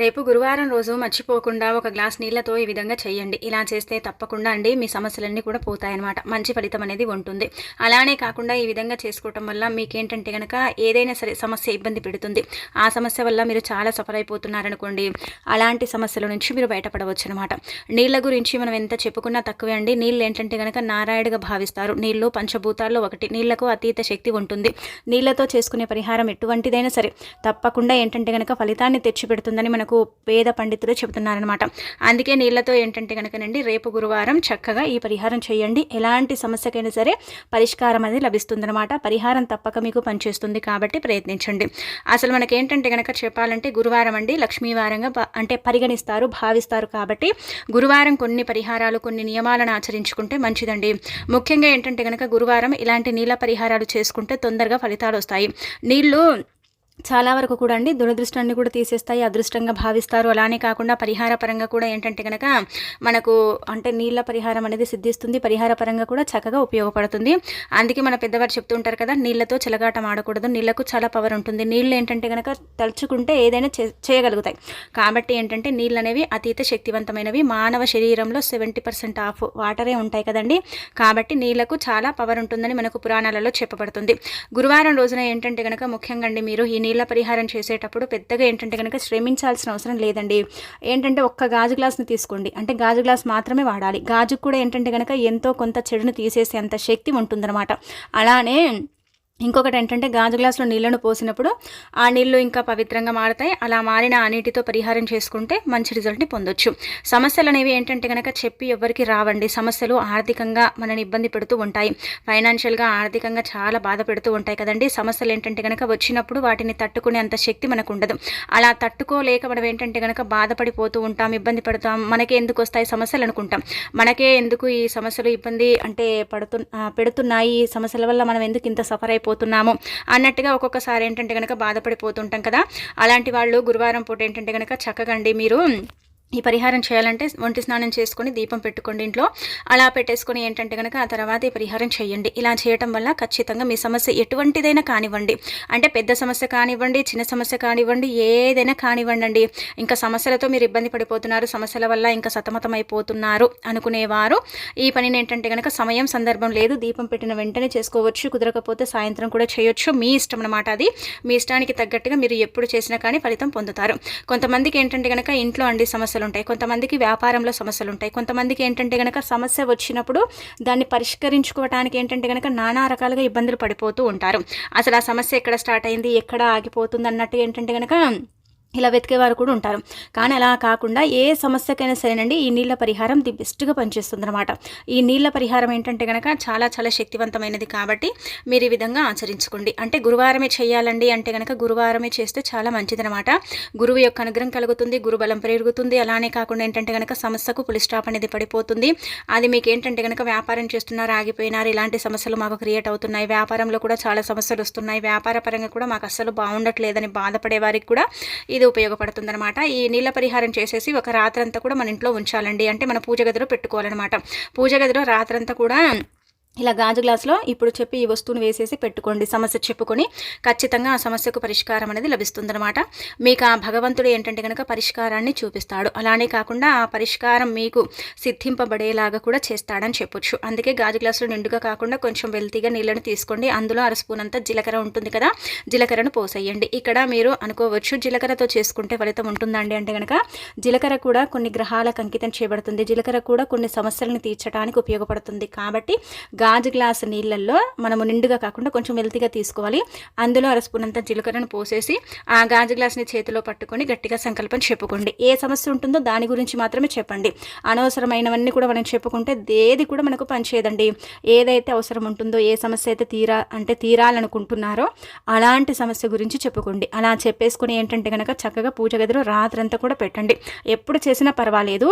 రేపు గురువారం రోజు మర్చిపోకుండా ఒక గ్లాస్ నీళ్ళతో ఈ విధంగా చేయండి. ఇలా చేస్తే తప్పకుండా అండి మీ సమస్యలన్నీ కూడా పోతాయన్నమాట. మంచి ఫలితం అనేది ఉంటుంది. అలానే కాకుండా ఈ విధంగా చేసుకోవటం వల్ల మీకేంటంటే కనుక ఏదైనా సరే సమస్య ఇబ్బంది పెడుతుంది. ఆ సమస్య వల్ల మీరు చాలా సఫర్ అయిపోతున్నారనుకోండి. అలాంటి సమస్యల నుంచి మీరు బయటపడవచ్చు అనమాట నీళ్ళ గురించి మనం ఎంత చెప్పుకున్నా తక్కువే అండి. నీళ్ళు ఏంటంటే కనుక నారాయణగా భావిస్తారు. నీళ్ళు పంచభూతాల్లో ఒకటి. నీళ్ళకు అతీత శక్తి ఉంటుంది. నీళ్ళతో చేసుకునే పరిహారం ఎటువంటిదైనా సరే తప్పకుండా ఏంటంటే కనుక ఫలితాన్ని తెచ్చిపెడుతుందని మనం మనకు పేద పండితులు చెబుతున్నారనమాట అందుకే నీళ్ళతో ఏంటంటే కనుకనండి రేపు గురువారం చక్కగా ఈ పరిహారం చేయండి. ఎలాంటి సమస్యకైనా సరే పరిష్కారం అనేది లభిస్తుందనమాట పరిహారం తప్పక మీకు పనిచేస్తుంది కాబట్టి ప్రయత్నించండి. అసలు మనకి ఏంటంటే కనుక చెప్పాలంటే గురువారం అండి లక్ష్మీవారంగా అంటే పరిగణిస్తారు భావిస్తారు కాబట్టి గురువారం కొన్ని పరిహారాలు కొన్ని నియమాలను ఆచరించుకుంటే మంచిదండి. ముఖ్యంగా ఏంటంటే కనుక గురువారం ఇలాంటి నీళ్ళ పరిహారాలు చేసుకుంటే తొందరగా ఫలితాలు వస్తాయి. నీళ్ళు చాలా వరకు కూడా అండి దురదృష్టాన్ని కూడా తీసేస్తాయి అదృష్టంగా భావిస్తారు. అలానే కాకుండా పరిహార పరంగా కూడా ఏంటంటే కనుక మనకు అంటే నీళ్ళ పరిహారం అనేది సిద్ధిస్తుంది పరిహార పరంగా కూడా చక్కగా ఉపయోగపడుతుంది. అందుకే మన పెద్దవారు చెప్తూ ఉంటారు కదా నీళ్ళతో చెలగాటం ఆడకూడదు నీళ్ళకు చాలా పవర్ ఉంటుంది. నీళ్ళు ఏంటంటే కనుక తలుచుకుంటే ఏదైనా చేయగలుగుతాయి. కాబట్టి ఏంటంటే నీళ్ళు అనేవి అతీత శక్తివంతమైనవి. మానవ శరీరంలో సెవెంటీ పర్సెంట్ ఆఫ్ వాటరే ఉంటాయి కదండి. కాబట్టి నీళ్ళకు చాలా పవర్ ఉంటుందని మనకు పురాణాలలో చెప్పబడుతుంది. గురువారం రోజున ఏంటంటే కనుక ముఖ్యంగా అండి మీరు ఈ నీళ్ళ పరిహారం చేసేటప్పుడు పెద్దగా ఏంటంటే కనుక శ్రమించాల్సిన అవసరం లేదండి. ఏంటంటే ఒక్క గాజు గ్లాస్ని తీసుకోండి. అంటే గాజు గ్లాస్ మాత్రమే వాడాలి. గాజుకు కూడా ఏంటంటే కనుక ఎంతో కొంత చెడును తీసేసే అంత శక్తి ఉంటుందన్నమాట. అలానే ఇంకొకటి ఏంటంటే గాజు గ్లాసులో నీళ్ళను పోసినప్పుడు ఆ నీళ్ళు ఇంకా పవిత్రంగా మారుతాయి. అలా మారిన ఆ నీటితో పరిహారం చేసుకుంటే మంచి రిజల్ట్ని పొందొచ్చు. సమస్యలు అనేవి ఏంటంటే కనుక చెప్పి ఎవరికి రావండి. సమస్యలు ఆర్థికంగా మనని ఇబ్బంది పెడుతూ ఉంటాయి. ఫైనాన్షియల్గా ఆర్థికంగా చాలా బాధ పెడుతూ ఉంటాయి కదండి. సమస్యలు ఏంటంటే కనుక వచ్చినప్పుడు వాటిని తట్టుకునే అంత శక్తి మనకు ఉండదు. అలా తట్టుకోలేక మనం ఏంటంటే కనుక బాధపడిపోతూ ఉంటాం ఇబ్బంది పడతాం. మనకే ఎందుకు వస్తాయి సమస్యలు అనుకుంటాం. మనకే ఎందుకు ఈ సమస్యలు ఇబ్బంది అంటే పడుతు పెడుతున్నాయి. ఈ సమస్యల వల్ల మనం ఎందుకు ఇంత సఫర్ అయిపోతున్నాము అన్నట్టుగా ఒక్కొక్కసారి ఏంటంటే కనుక బాధపడిపోతుంటాం కదా. అలాంటి వాళ్ళు గురువారం పూట ఏంటంటే కనుక చక్కగండి మీరు ఈ పరిహారం చేయాలంటే ఒంటి స్నానం చేసుకొని దీపం పెట్టుకోండి ఇంట్లో. అలా పెట్టేసుకొని ఏంటంటే కనుక ఆ తర్వాత ఈ పరిహారం చేయండి. ఇలా చేయటం వల్ల ఖచ్చితంగా మీ సమస్య ఎటువంటిదైనా కానివ్వండి. అంటే పెద్ద సమస్య కానివ్వండి చిన్న సమస్య కానివ్వండి ఏదైనా కానివ్వండి ఇంకా సమస్యలతో మీరు ఇబ్బంది పడిపోతున్నారు సమస్యల వల్ల ఇంకా సతమతం అయిపోతున్నారు అనుకునేవారు. ఈ పనిని ఏంటంటే కనుక సమయం సందర్భం లేదు. దీపం పెట్టిన వెంటనే చేసుకోవచ్చు. కుదరకపోతే సాయంత్రం కూడా చేయొచ్చు. మీ ఇష్టం అనమాట అది. మీ ఇష్టానికి తగ్గట్టుగా మీరు ఎప్పుడు చేసినా కానీ ఫలితం పొందుతారు. కొంతమందికి ఏంటంటే కనుక ఇంట్లో అండి సమస్య సమస్యలు ఉంటాయి కొంతమందికి వ్యాపారంలో సమస్యలు ఉంటాయి కొంతమందికి ఏంటంటే కనుక సమస్య వచ్చినప్పుడు దాన్ని పరిష్కరించుకోవడానికి ఏంటంటే కనుక నానా రకాలుగా ఇబ్బందులు పడిపోతూ ఉంటారు. అసలు ఆ సమస్య ఎక్కడ స్టార్ట్ అయింది? ఎక్కడ ఆగిపోతుంది? అన్నట్టు ఏంటంటే కనుక ఇలా వెతికేవారు కూడా ఉంటారు. కానీ అలా కాకుండా ఏ సమస్యకైనా సరేనండి ఈ నీళ్ళ పరిహారం ది బెస్ట్గా పనిచేస్తుంది అనమాట ఈ నీళ్ళ పరిహారం ఏంటంటే కనుక చాలా చాలా శక్తివంతమైనది కాబట్టి మీరు ఈ విధంగా ఆచరించుకోండి. అంటే గురువారమే చేయాలండి అంటే కనుక గురువారమే చేస్తే చాలా మంచిదనమాట గురువు యొక్క అనుగ్రహం కలుగుతుంది గురుబలం పెరుగుతుంది. అలానే కాకుండా ఏంటంటే కనుక సమస్యకు పులిస్టాప్ అనేది పడిపోతుంది. అది మీకు ఏంటంటే కనుక వ్యాపారం చేస్తున్నారు ఆగిపోయినారు. ఇలాంటి సమస్యలు మాకు క్రియేట్ అవుతున్నాయి. వ్యాపారంలో కూడా చాలా సమస్యలు వస్తున్నాయి. వ్యాపార పరంగా కూడా మాకు అస్సలు బాగుండట్లేదని బాధపడే వారికి కూడా ఇది ఉపయోగపడుతుందన్నమాట. ఈ నీళ్ళ పరిహారం చేసేసి ఒక రాత్రంతా కూడా మన ఇంట్లో ఉంచాలండి. అంటే మన పూజ గదిలో పెట్టుకోవాలన్నమాట. పూజ గదిలో రాత్రంతా కూడా ఇలా గాజు గ్లాసులో ఇప్పుడు చెప్పి ఈ వస్తువును వేసేసి పెట్టుకోండి. సమస్య చెప్పుకొని ఖచ్చితంగా ఆ సమస్యకు పరిష్కారం అనేది లభిస్తుందనమాట మీకు ఆ భగవంతుడు ఏంటంటే కనుక పరిష్కారాన్ని చూపిస్తాడు. అలానే కాకుండా ఆ పరిష్కారం మీకు సిద్ధింపబడేలాగా కూడా చేస్తాడని చెప్పొచ్చు. అందుకే గాజు గ్లాసులో నిండుగా కాకుండా కొంచెం వెల్తీగా నీళ్ళని తీసుకోండి. అందులో అర స్పూన్ అంతా జీలకర్ర ఉంటుంది కదా జీలకర్రను పోసేయండి. ఇక్కడ మీరు అనుకోవచ్చు జీలకర్రతో చేసుకుంటే ఫలితం ఉంటుందండి అంటే కనుక జీలకర్ర కూడా కొన్ని గ్రహాలకు అంకితం చేయబడుతుంది. జీలకర్ర కూడా కొన్ని సమస్యలను తీర్చడానికి ఉపయోగపడుతుంది. కాబట్టి గాజు గ్లాసు నీళ్ళల్లో మనము నిండుగా కాకుండా కొంచెం వెల్తిగా తీసుకోవాలి. అందులో అర స్పూన్ అంత జీలకర్రను పోసేసి ఆ గాజు గ్లాస్ని చేతిలో పట్టుకొని గట్టిగా సంకల్పం చెప్పుకోండి. ఏ సమస్య ఉంటుందో దాని గురించి మాత్రమే చెప్పండి. అనవసరమైనవన్నీ కూడా మనం చెప్పుకుంటే ఏది కూడా మనకు పనిచేయదండి. ఏదైతే అవసరం ఉంటుందో ఏ సమస్య అయితే తీరా అంటే తీరాలనుకుంటున్నారో అలాంటి సమస్య గురించి చెప్పుకోండి. అలా చెప్పేసుకుని ఏంటంటే కనుక చక్కగా పూజ గదిలో రాత్రంతా కూడా పెట్టండి. ఎప్పుడు చేసినా పర్వాలేదు.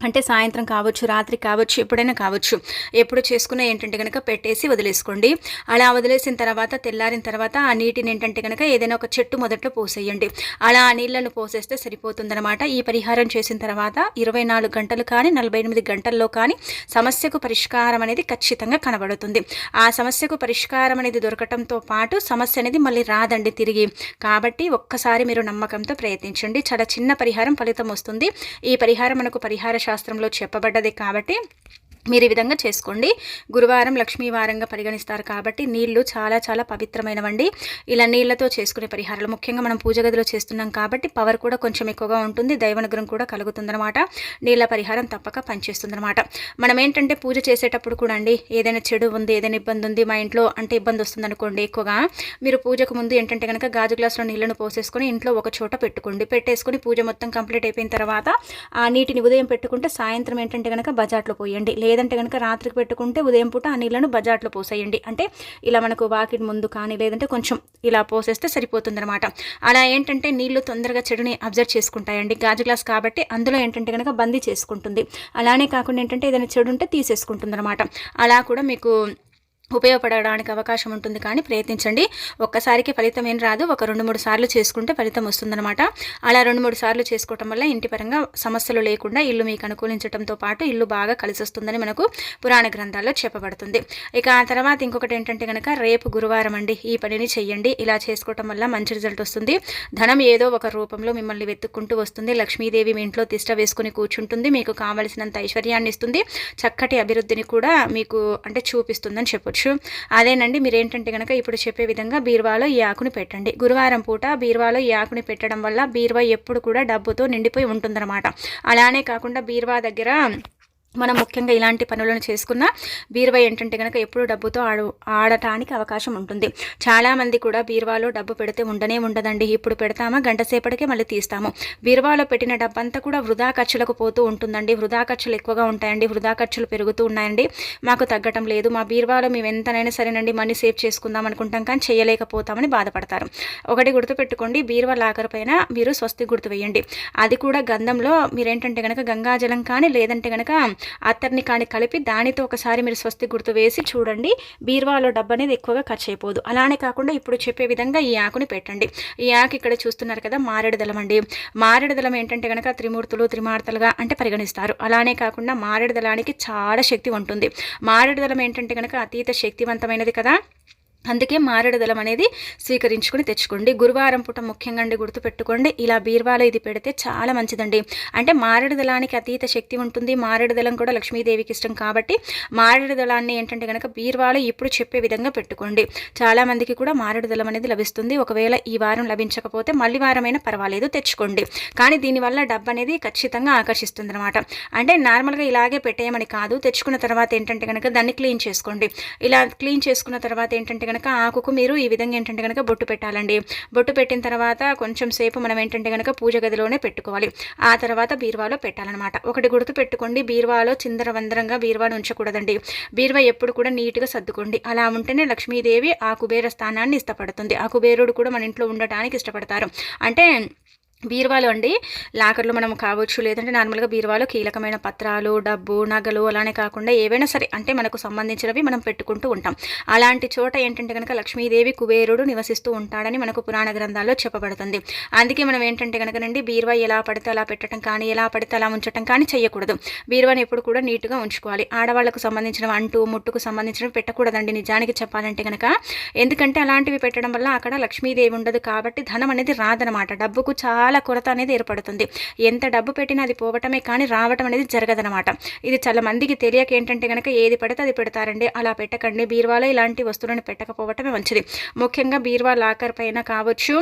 అంటే సాయంత్రం కావచ్చు రాత్రి కావచ్చు ఎప్పుడైనా కావచ్చు ఎప్పుడు చేసుకున్న ఏంటంటే కనుక పెట్టేసి వదిలేసుకోండి. అలా వదిలేసిన తర్వాత తెల్లారిన తర్వాత ఆ నీటిని ఏంటంటే కనుక ఏదైనా ఒక చెట్టు మొదట్లో పోసేయండి. అలా ఆ నీళ్ళను పోసేస్తే సరిపోతుందనమాట ఈ పరిహారం చేసిన తర్వాత ఇరవై నాలుగు గంటలు కానీ నలభై ఎనిమిది గంటల్లో కానీ సమస్యకు పరిష్కారం అనేది ఖచ్చితంగా కనబడుతుంది. ఆ సమస్యకు పరిష్కారం అనేది దొరకటంతో పాటు సమస్య అనేది మళ్ళీ రాదండి తిరిగి. కాబట్టి ఒక్కసారి మీరు నమ్మకంతో ప్రయత్నించండి. చాలా చిన్న పరిహారం ఫలితం వస్తుంది. ఈ పరిహారం మనకు పరిహార శాస్త్రంలో చెప్పబడ్డది కాబట్టి మీరు ఈ విధంగా చేసుకోండి. గురువారం లక్ష్మీవారంగా పరిగణిస్తారు కాబట్టి నీళ్ళు చాలా చాలా పవిత్రమైనవండి. ఇలా నీళ్ళతో చేసుకునే పరిహారాలు. ముఖ్యంగా మనం పూజ గదిలో చేస్తున్నాం కాబట్టి పవర్ కూడా కొంచెం ఎక్కువగా ఉంటుంది. దైవనుగ్రహం కూడా కలుగుతుందనమాట నీళ్ళ పరిహారం తప్పక పనిచేస్తుందనమాట మనం ఏంటంటే పూజ చేసేటప్పుడు కూడా అండి ఏదైనా చెడు ఉంది ఏదైనా ఇబ్బంది ఉంది మా ఇంట్లో అంటే ఇబ్బంది వస్తుంది అనుకోండి ఎక్కువగా మీరు పూజకు ముందు ఏంటంటే కనుక గాజు గ్లాసులో నీళ్ళను పోసేసుకొని ఇంట్లో ఒక చోట పెట్టుకోండి. పెట్టేసుకొని పూజ మొత్తం కంప్లీట్ అయిపోయిన తర్వాత ఆ నీటిని ఉదయం పెట్టుకుంటే సాయంత్రం ఏంటంటే కనుక బజార్లో పోయండి. లేదు లేదంటే కనుక రాత్రికి పెట్టుకుంటే ఉదయం పూట ఆ నీళ్ళను బజార్లో పోసేయండి. అంటే ఇలా మనకు వాకిటి ముందు కానీ లేదంటే కొంచెం ఇలా పోసేస్తే సరిపోతుంది అనమాట అలా ఏంటంటే నీళ్ళు తొందరగా చెడుని అబ్జర్వ్ చేసుకుంటాయండి. గాజు గ్లాస్ కాబట్టి అందులో ఏంటంటే కనుక బందీ చేసుకుంటుంది. అలానే కాకుండా ఏంటంటే ఏదైనా చెడు ఉంటే తీసేసుకుంటుంది అనమాట అలా కూడా మీకు ఉపయోగపడడానికి అవకాశం ఉంటుంది కానీ ప్రయత్నించండి. ఒక్కసారికి ఫలితం ఏం రాదు. ఒక రెండు మూడు సార్లు చేసుకుంటే ఫలితం వస్తుందన్నమాట. అలా రెండు మూడు సార్లు చేసుకోవటం వల్ల ఇంటి పరంగా సమస్యలు లేకుండా ఇల్లు మీకు అనుకూలించడంతో పాటు ఇల్లు బాగా కలిసి వస్తుందని మనకు పురాణ గ్రంథాల్లో చెప్పబడుతుంది. ఇక ఆ తర్వాత ఇంకొకటి ఏంటంటే కనుక రేపు గురువారం అండి ఈ పనిని చెయ్యండి. ఇలా చేసుకోవటం వల్ల మంచి రిజల్ట్ వస్తుంది. ధనం ఏదో ఒక రూపంలో మిమ్మల్ని వెతుక్కుంటూ వస్తుంది. లక్ష్మీదేవి మీ ఇంట్లో తిష్ట వేసుకుని కూర్చుంటుంది. మీకు కావలసినంత ఐశ్వర్యాన్ని ఇస్తుంది. చక్కటి అభివృద్ధిని కూడా మీకు అంటే చూపిస్తుందని చెప్పు చేసుకోవచ్చు అదేనండి మీరు ఏంటంటే కనుక ఇప్పుడు చెప్పే విధంగా బీరువాలో ఈ ఆకుని పెట్టండి. గురువారం పూట బీరువాలో ఈ ఆకుని పెట్టడం వల్ల బీరువా ఎప్పుడు కూడా డబ్బుతో నిండిపోయి ఉంటుందన్నమాట. అలానే కాకుండా బీరువా దగ్గర మనం ముఖ్యంగా ఇలాంటి పనులను చేసుకున్న బీరువా ఏంటంటే కనుక ఎప్పుడు డబ్బుతో ఆడు ఆడటానికి అవకాశం ఉంటుంది. చాలామంది కూడా బీరువాలో డబ్బు పెడితే ఉండనే ఉండదండి. ఇప్పుడు పెడతామా? గంట సేపటికే మళ్ళీ తీస్తాము. బీరువాలో పెట్టిన డబ్బంతా కూడా వృధా ఖర్చులకు పోతూ ఉంటుందండి. వృధా ఖర్చులు ఎక్కువగా ఉంటాయండి. వృధా ఖర్చులు పెరుగుతూ ఉన్నాయండి. మాకు తగ్గటం లేదు. మా బీరువాలో మేము ఎంతనైనా సరేనండి మనీ సేవ్ చేసుకుందాం అనుకుంటాం కానీ చేయలేకపోతామని బాధపడతారు. ఒకటి గుర్తుపెట్టుకోండి బీరువా లాకర్ పైన మీరు స్వస్తి గుర్తు వేయండి. అది కూడా గంధంలో మీరేంటంటే కనుక గంగాజలం కానీ లేదంటే కనుక అత్తర్ని కానీ కలిపి దానితో ఒకసారి మీరు స్వస్తి గుర్తు వేసి చూడండి. బీర్వాలో డబ్బు అనేది ఎక్కువగా ఖర్చు అయిపోదు అలానే కాకుండా ఇప్పుడు చెప్పే విధంగా ఈ ఆకుని పెట్టండి. ఈ ఆకు ఇక్కడ చూస్తున్నారు కదా మారేడుదలం అండి. మారేడుదలం ఏంటంటే కనుక త్రిమూర్తులు త్రిమార్తలుగా అంటే పరిగణిస్తారు. అలానే కాకుండా మారేడుదలానికి చాలా శక్తి ఉంటుంది. మారేడుదలం ఏంటంటే కనుక అతీత శక్తివంతమైనది కదా. అందుకే మారేడుదలం అనేది స్వీకరించుకొని తెచ్చుకోండి. గురువారం పూట ముఖ్యంగా అండి గుర్తుపెట్టుకోండి. ఇలా బీర్వాలో ఇది పెడితే చాలా మంచిదండి. అంటే మారేడుదలానికి అతీత శక్తి ఉంటుంది. మారేడుదలం కూడా లక్ష్మీదేవికి ఇష్టం కాబట్టి మారేడుదలాన్ని ఏంటంటే కనుక బీర్వాలో ఇప్పుడు చెప్పే విధంగా పెట్టుకోండి. చాలా మందికి కూడా మారేడుదలం అనేది లభిస్తుంది. ఒకవేళ ఈ వారం లభించకపోతే మళ్ళీ వారమైనా పర్వాలేదు తెచ్చుకోండి. కానీ దీనివల్ల డబ్బు అనేది ఖచ్చితంగా ఆకర్షిస్తుంది అనమాట అంటే నార్మల్గా ఇలాగే పెట్టేయమని కాదు. తెచ్చుకున్న తర్వాత ఏంటంటే కనుక దాన్ని క్లీన్ చేసుకోండి. ఇలా క్లీన్ చేసుకున్న తర్వాత ఏంటంటే కనుక ఆకుకు మీరు ఈ విధంగా ఏంటంటే కనుక బొట్టు పెట్టాలండి. బొట్టు పెట్టిన తర్వాత కొంచెం సేపు మనం ఏంటంటే కనుక పూజ గదిలోనే పెట్టుకోవాలి. ఆ తర్వాత బీరువాలో పెట్టాలన్నమాట. ఒకటి గుర్తు పెట్టుకోండి బీరువాలో చిందర వందరంగా బీరువాను ఉంచకూడదండి బీరువా ఎప్పుడు కూడా నీట్గా సర్దుకోండి. అలా ఉంటేనే లక్ష్మీదేవి ఆ కుబేర స్థానాన్ని ఇష్టపడుతుంది. ఆ కుబేరుడు కూడా మన ఇంట్లో ఉండటానికి ఇష్టపడతారు. అంటే బీరువాలు అండి. లాకర్లు మనం కావచ్చు లేదంటే నార్మల్గా బీరువాలో కీలకమైన పత్రాలు డబ్బు నగలు అలానే కాకుండా ఏవైనా సరే అంటే మనకు సంబంధించినవి మనం పెట్టుకుంటూ ఉంటాం. అలాంటి చోట ఏంటంటే కనుక లక్ష్మీదేవి కుబేరుడు నివసిస్తూ ఉంటాడని మనకు పురాణ గ్రంథాల్లో చెప్పబడుతుంది. అందుకే మనం ఏంటంటే కనుక నండి బీరువా ఎలా పడితే అలా పెట్టడం కానీ ఎలా పడితే అలా ఉంచడం కానీ చేయకూడదు బీరువాని ఎప్పుడు కూడా నీట్గా ఉంచుకోవాలి. ఆడవాళ్ళకు సంబంధించిన అంటూ ముట్టుకు సంబంధించినవి పెట్టకూడదండి నిజానికి చెప్పాలంటే కనుక ఎందుకంటే అలాంటివి పెట్టడం వల్ల అక్కడ లక్ష్మీదేవి ఉండదు కాబట్టి ధనం అనేది రాదనమాట. డబ్బుకు చాలా చాలా కొరత అనేది ఏర్పడుతుంది. ఎంత డబ్బు పెట్టినా అది పోవటమే కానీ రావటం అనేది జరగదనమాట ఇది చాలా మందికి తెలియక ఏంటంటే కనుక ఏది పడితే అది పెడతారండి. అలా పెట్టకండి. బీర్వాలో ఇలాంటి వస్తువులను పెట్టకపోవటమే మంచిది. ముఖ్యంగా బీరువా లాకర్ పైన కావచ్చు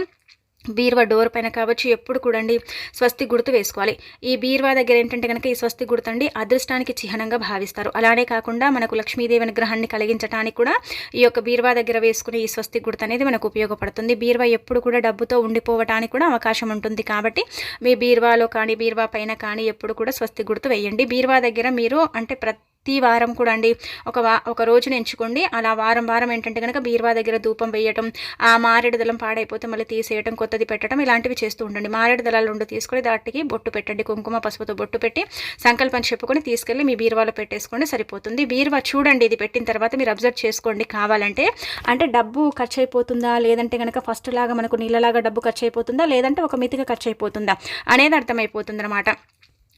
బీర్వా డోర్ పైన కావచ్చు ఎప్పుడు కూడండి స్వస్తి గుర్తు వేసుకోవాలి. ఈ బీర్వా దగ్గర ఏంటంటే కనుక ఈ స్వస్తి గుర్తు అండి అదృష్టానికి చిహ్నంగా భావిస్తారు. అలానే కాకుండా మనకు లక్ష్మీదేవి అనుగ్రహాన్ని కలిగించడానికి కూడా ఈ యొక్క బీర్వా దగ్గర వేసుకునే ఈ స్వస్తి గుర్తు అనేది మనకు ఉపయోగపడుతుంది. బీర్వా ఎప్పుడు కూడా డబ్బుతో ఉండిపోవటానికి కూడా అవకాశం ఉంటుంది కాబట్టి మీ బీర్వాలో కానీ బీర్వా పైన కానీ ఎప్పుడు కూడా స్వస్తి గుర్తు వేయండి. బీర్వా దగ్గర మీరు అంటే ప్రతి ప్రతి వారం కూడా అండి ఒక వా ఒక రోజున ఎంచుకోండి. అలా వారం వారం ఏంటంటే కనుక బీరువా దగ్గర ధూపం వేయటం ఆ మారేడు దళం పాడైపోతే మళ్ళీ తీసేయటం కొత్తది పెట్టడం ఇలాంటివి చేస్తూ ఉండండి. మారేడు దళాలు రెండు తీసుకొని దాటికి బొట్టు పెట్టండి. కుంకుమ పసుపుతో బొట్టు పెట్టి సంకల్పం చెప్పుకొని తీసుకెళ్ళి మీ బీరువాలో పెట్టేసుకోండి సరిపోతుంది. బీరువా చూడండి ఇది పెట్టిన తర్వాత మీరు అబ్జర్వ్ చేసుకోండి కావాలంటే. అంటే డబ్బు ఖర్చు అయిపోతుందా లేదంటే కనుక ఫస్ట్ లాగా మనకు నీళ్ళలాగా డబ్బు ఖర్చు అయిపోతుందా లేదంటే ఒక మితిగా ఖర్చు అయిపోతుందా అనేది అర్థమైపోతుంది అనమాట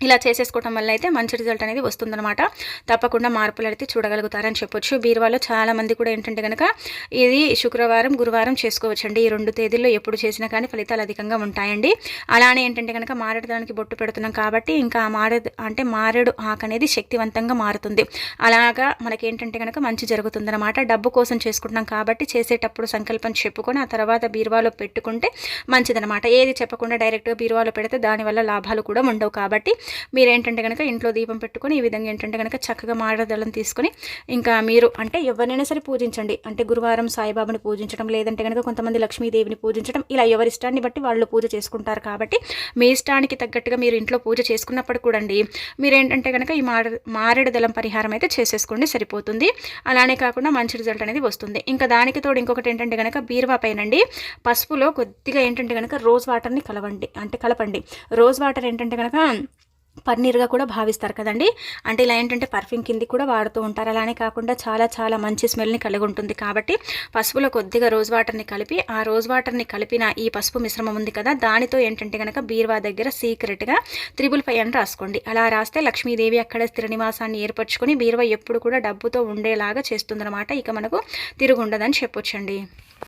ఇలా చేసేసుకోవటం వల్ల అయితే మంచి రిజల్ట్ అనేది వస్తుందన్నమాట. తప్పకుండా మార్పులు అయితే చూడగలుగుతారని చెప్పొచ్చు. బీరువాలో చాలా మంది కూడా ఏంటంటే కనుక ఇది శుక్రవారం గురువారం చేసుకోవచ్చండి. ఈ రెండు తేదీల్లో ఎప్పుడు చేసినా కానీ ఫలితాలు అధికంగా ఉంటాయండి. అలానే ఏంటంటే కనుక మారేడుదానికి బొట్టు పెడుతున్నాం కాబట్టి ఇంకా మారేడు అంటే మారేడు ఆకు అనేది శక్తివంతంగా మారుతుంది. అలాగా మనకి ఏంటంటే కనుక మంచి జరుగుతుందన్నమాట. డబ్బు కోసం చేసుకుంటున్నాం కాబట్టి చేసేటప్పుడు సంకల్పం చెప్పుకొని ఆ తర్వాత బీరువాలో పెట్టుకుంటే మంచిదనమాట ఏది చెప్పకుండా డైరెక్ట్గా బీరువాలో పెడితే దానివల్ల లాభాలు కూడా ఉండవు కాబట్టి మీరు ఏంటంటే కనుక ఇంట్లో దీపం పెట్టుకొని ఈ విధంగా ఏంటంటే కనుక చక్కగా మారదళం తీసుకొని ఇంకా మీరు అంటే ఎవరినైనా సరే పూజించండి. అంటే గురువారం సాయిబాబాని పూజించడం లేదంటే కనుక కొంతమంది లక్ష్మీదేవిని పూజించడం ఇలా ఎవరి ఇష్టాన్ని బట్టి వాళ్ళు పూజ చేసుకుంటారు కాబట్టి మీ ఇష్టానికి తగ్గట్టుగా మీరు ఇంట్లో పూజ చేసుకున్నప్పుడు కూడా అండి మీరు ఏంటంటే కనుక ఈ మార మారేడు దళం పరిహారం అయితే చేసేసుకోండి సరిపోతుంది. అలానే కాకుండా మంచి రిజల్ట్ అనేది వస్తుంది. ఇంకా దానికి తోడు ఇంకొకటి ఏంటంటే కనుక బీరువా పైనండి పసుపులో కొద్దిగా ఏంటంటే కనుక రోజ్ వాటర్ని కలవండి. అంటే కలపండి. రోజ్ వాటర్ ఏంటంటే కనుక పన్నీర్గా కూడా భావిస్తారు కదండి. అంటే ఇలా ఏంటంటే పర్ఫ్యూమ్ కింది కూడా వాడుతూ ఉంటారు. అలానే కాకుండా చాలా చాలా మంచి స్మెల్ని కలిగి ఉంటుంది కాబట్టి పసుపులో కొద్దిగా రోజ్ వాటర్ని కలిపి ఆ రోజ్ వాటర్ని కలిపిన ఈ పసుపు మిశ్రమం ఉంది కదా దానితో ఏంటంటే కనుక బీర్వా దగ్గర సీక్రెట్గా త్రిబుల్ ఫైవ్ అని రాసుకోండి. అలా రాస్తే లక్ష్మీదేవి అక్కడ స్థిర నివాసాన్ని ఏర్పరచుకొని బీర్వా ఎప్పుడు కూడా డబ్బుతో ఉండేలాగా చేస్తుందన్నమాట. ఇక మనకు తిరుగుండదని చెప్పొచ్చండి.